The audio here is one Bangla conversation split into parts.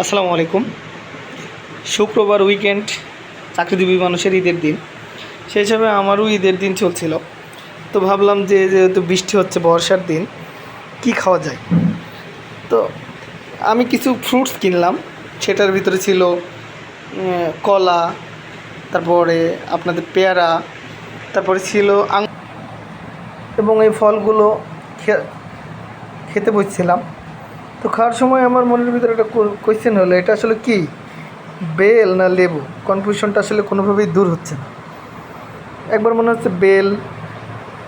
আসসালামু আলাইকুম। শুক্রবার উইকেন্ড চাকরিজীবী মানুষের ঈদের দিন। সেই হিসাবে আমারও ঈদের দিন চলছিল। তো ভাবলাম যে যেহেতু বৃষ্টি হচ্ছে, বর্ষার দিন, কি খাওয়া যায়? তো আমি কিছু ফ্রুটস কিনলাম। সেটার ভিতরে ছিল কলা, তারপরে আপনাদের পেয়ারা, তারপরে ছিল আং এবং এই ফলগুলো খেতে বসছিলাম। তো খাওয়ার সময় আমার মনের ভিতরে একটা কোয়েশ্চেন হলো, এটা আসলে কি? বেল না লেবু? কনফিউশনটা আসলে কোনোভাবেই দূর হচ্ছে না। একবার মনে হচ্ছে বেল,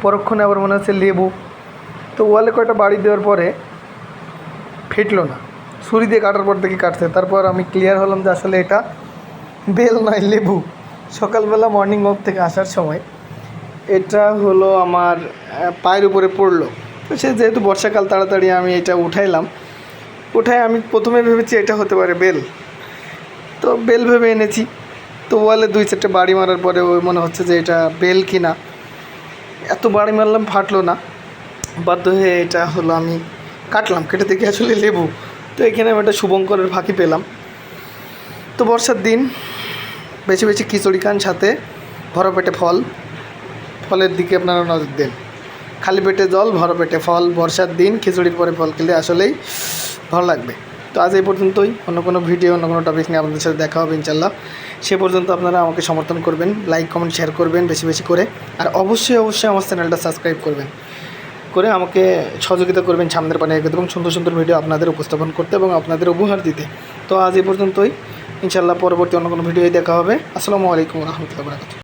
পরক্ষণে আবার মনে হচ্ছে লেবু। তো ওয়ালে কয়টা বাড়ি দেওয়ার পরে ফিটলো না। ছুরি দিয়ে কাটার পর দেখি কাটছে। তারপর আমি ক্লিয়ার হলাম যে আসলে এটা বেল নয়, লেবু। সকালবেলা মর্নিং ওয়াক থেকে আসার সময় এটা হলো আমার পায়ের উপরে পড়ল। তো সে যেহেতু বর্ষাকাল, তাড়াতাড়ি আমি এটা উঠাইলাম। উঠায় আমি প্রথমে ভেবেছি এটা হতে পারে বেল। তো বেল ভেবে এনেছি। তো ওয়ালে দুই চারটে বাড়ি মারার পরে ওই মনে হচ্ছে যে এটা বেল কিনা। এত বাড়ি মারলাম, ফাটলো না। বাধ্য হয়ে এটা হলো আমি কাটলাম, কেটে দেখি আসলে লেবু। তো এখানে আমি একটা শুভঙ্করের ফাঁকি পেলাম। তো বর্ষার দিন বেশি বেশি খিচুড়ি খান সাথে ভরা পেটে ফল। ফলের দিকে আপনারা নজর দেন। খালি পেটে জল, ভরা পেটে ফল। বর্ষার দিন খিচুড়ির পরে ফল খেলে আসলেই ভালো লাগবে। তো আজ এই পর্যন্তই। অন্য কোনো ভিডিও অন্য কোনো টপিক নিয়ে আপনাদের সাথে দেখা হবে ইনশাল্লাহ সে পর্যন্ত আপনারা আমাকে সমর্থন করবেন লাইক কমেন্ট শেয়ার করবেন বেশি বেশি করে। আর অবশ্যই অবশ্যই আমার চ্যানেলটা সাবস্ক্রাইব করবেন। করে আমাকে সহযোগিতা করবেন সামনের পানে এগোতে এবং সুন্দর সুন্দর ভিডিও আপনাদের উপস্থাপন করতে এবং আপনাদের উপহার দিতে। তো আজ এই পর্যন্তই। ইনশাল্লাহ পরবর্তী অন্য কোনো ভিডিওই দেখা হবে। আসসালামু আলাইকুম রহমতুল্লাহ